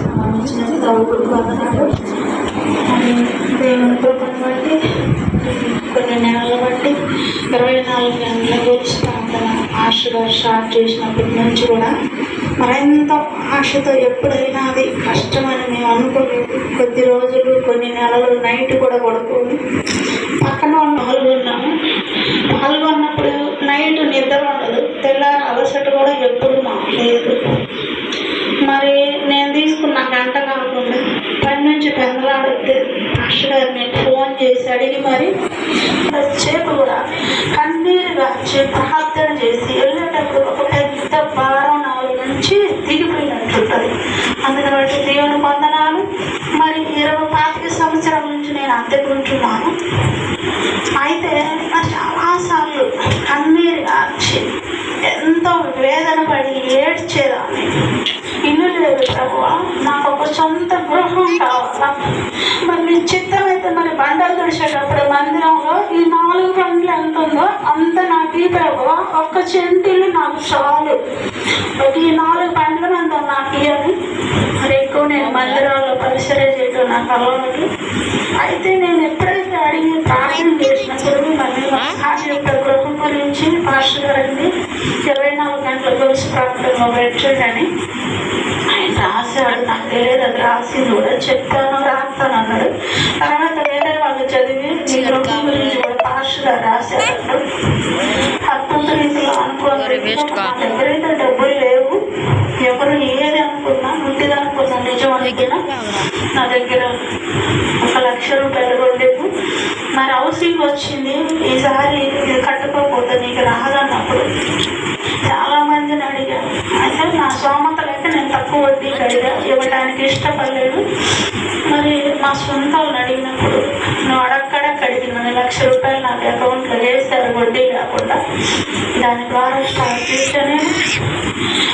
సంబంధించినది గౌకుడు వందనాలు బట్టి కొన్ని నెలలు బట్టి ఇరవై నాలుగు గంటల గురించి ప్రార్థన ఆశగా స్టార్ట్ చేసినప్పటి నుంచి కూడా మరెంతో ఆశతో ఎప్పుడైనా అది కష్టమని మేము అనుకోలేదు కొద్ది రోజులు కొన్ని నెలలు నైట్ కూడా పడుకోని పక్కన వాళ్ళు పాల్గొన్నాము పాల్గొన్నప్పుడు నైట్ నిద్ర ఉండదు తెల్లారి అలసట కూడా ఎప్పుడు మాకు లేదు గంట కాకుండా పని నుంచి పెందలాడొద్దు మాస్టర్ గారిని ఫోన్ చేసి అడిగి మరి వచ్చేపు కూడా కన్నీరుగా వచ్చి ప్రార్థన చేసి వెళ్ళేటప్పుడు ఒక పెద్ద భారం నాలుగు నుంచి దిగిపోయినట్టుంటుంది అందుకని బట్టి దేవుని వందనాలు. మరి ఇరవై పాతిక సంవత్సరాల నుంచి నేను అంతకుంటున్నాను. అయితే నాకు చాలాసార్లు కన్నీరు వచ్చి ఎంతో వేదన పడి ఏడ్చేదాన్ని. మరి నీ చిత్తం అయితే మరి బండలు తుడిచేటప్పుడు మందిరంలో ఈ నాలుగు బండ్లు ఎంత ఉందో అంత నాకు ఈ ఒక్క చెంటిలు నాకు చాలు. మరి ఈ నాలుగు బండ్ల మంది నాకు ఇవ్వని మరి ఎక్కువ నేను మందిరాల్లో పరిసరే చేయడం నాకు అలవాటు అయితే నేను ఎప్పుడైతే అడిగి ప్రార్థన చేసినప్పుడు మరి ఆ? యొక్క గృహం గురించి పాస్టర్ గారండి ఇరవై నాలుగు గురించి ప్రార్థనలో పెట్టాడని ఆయన రాశాడు నాకు తెలియదు అది రాసింది కూడా. చెప్తాను రాస్తాను అన్నాడు. తర్వాత వేరే వాళ్ళు చదివి గురించి కూడా రాశాడు అద్భుత రీతిలో అనుకోవాలి ఎవరైతే డబ్బులు లేవు. ఎవరు ఏది అనుకున్నా ఉంటిది అనుకున్నా నిజం అనుకున్నా నా దగ్గర ఒక లక్ష రూపాయలు కూడా లేవు. మరి హౌసింగ్ వచ్చింది. ఈసారి ఇది కట్టుకోకపోతే నీకు రాదన్నప్పుడు చాలా మందిని అడిగాను అయితే నా సోమత లేక నేను తక్కువ వడ్డీకి అడిగా ఇవ్వడానికి ఇష్టపడలేదు మరి మా సొంత వాళ్ళు అడిగినప్పుడు నువ్వు అడక్కడక్క అడిగిన లక్ష రూపాయలు నాకు అకౌంట్లో వేస్తారు వడ్డీ లేకుండా దాని ద్వారా స్టార్ట్ చేశాను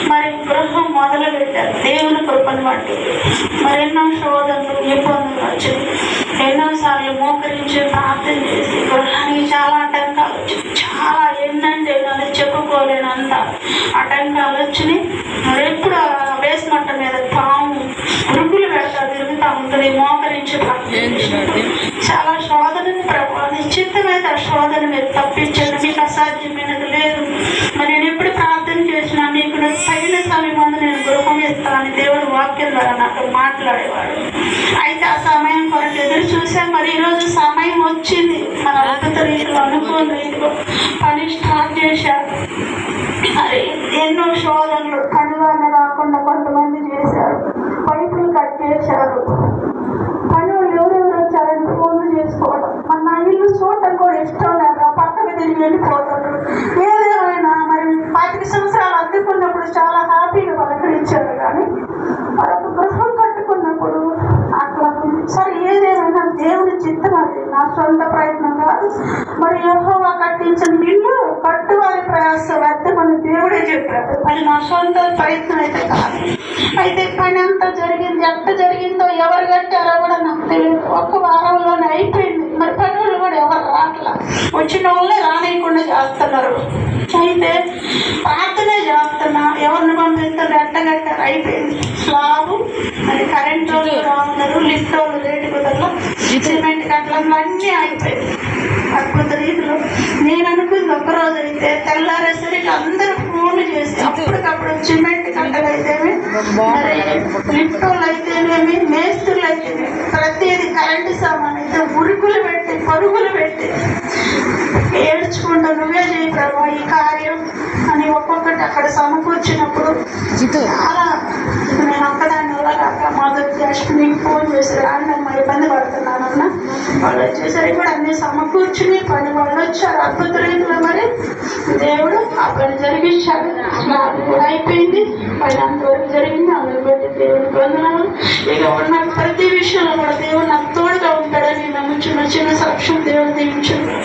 మరి గృహం మొదలు పెట్టారు. దేవుని కృపను బట్టి. మరి ఎన్నో శోధనలు ఇబ్బందులు వచ్చాయి ఎన్నోసార్లు మోకరించి ప్రార్థన చేసి గృహానికి చాలా ఆటంకాలు వచ్చాయి చాలా ఎన్నంటే అది చెప్పుకోలేనంత ఆటంకాలు వచ్చినాయి. వాక్యం ద్వారా నాతో మాట్లాడేవాడు. అయితే ఆ సమయం కొరకు ఎదురు చూసా మరి ఈరోజు సమయం వచ్చింది. మన అద్భుత రీతిలో అనుకూల రీతిలో పని స్టార్ట్ చేశారు మరి ఎన్నో శోధనలు కనుగొన రాకుండా కొంతమంది చేశారు. పైపులు కట్ చేశారు. పని వాళ్ళు ఎవరెవరు వచ్చారని ఫోన్లు చేసుకోవడం. మన ఇల్లు చూడటం కూడా ఇష్టం లేక పక్కకి తిరిగి వెళ్ళిపోతారు నా సొంత ప్రయత్నం కాదు. మరి యహోవా కట్టించిన ఇల్లు కట్టువారి ప్రయాస వ్యర్థమని దేవుడే చెప్పాడు. అది నా సొంత ప్రయత్నం అయితే కాదు. అయితే పని అంతా జరిగింది. ఎంత జరిగిందో ఎవరు కట్టారో కూడా నాకు తెలియదు. ఒక్క వారంలోనే అయిపోయింది. మరి పనులు కూడా ఎవరు రావట్లా వచ్చిన వాళ్ళే రానియకుండా చేస్తున్నారు. అయితే ప్రార్థనే చేస్తున్నా. ఎవరిని పంపిస్తారు ఎట్టగట్టారు అయిపోయింది. స్లాబు మరి కరెంట్ వాళ్ళు రావున్నారు లిఫ్ట్ వాళ్ళు రేటు కుదరలా సిమెంట్ కట్టలు అన్నీ అయిపోయింది. అద్భుత రీతిలో నేను అనుకుంది ఒక రోజు అయితే తెల్లారేసరికి అందరూ ఫోన్లు చేసి అప్పటికప్పుడు సిమెంట్ కట్టలు లిఫ్ట్ వాళ్ళు అయితేనేమి మేస్తులు అయితేనేమి ప్రతిదీ కరెంటు సామాన్ అయితే ఉరుకులు పెట్టి పరుగులు పెట్టి ఏడ్చుకుంటూ నువ్వే చేయి ప్రభా ఈ కార్యం అని ఒక్కొక్కటి అక్కడ సమకూర్చినప్పుడు చాలా నేను ఒక్కదాన్ని వెళ్ళగాక మొదటి అశ్వినికి ఫోన్ చేసి రాండమ్మా వాళ్ళు వచ్చేసరికి కూడా అన్ని సమకూర్చుని పది మంది వచ్చారు. అద్భుత రీతిలో మరి. దేవుడు అక్కడ జరిగించాడు. నాకు కూడా అయిపోయింది. పైన అంతవరకు జరిగింది. అందరి బట్టి దేవుడికి వందనాలు. ఇక ఉన్న ప్రతి విషయంలో కూడా దేవుడు నాకు తోడుగా ఉంటాడని నమ్ముచున్న చిన్న సాక్ష్యం దేవుడు దీవించిన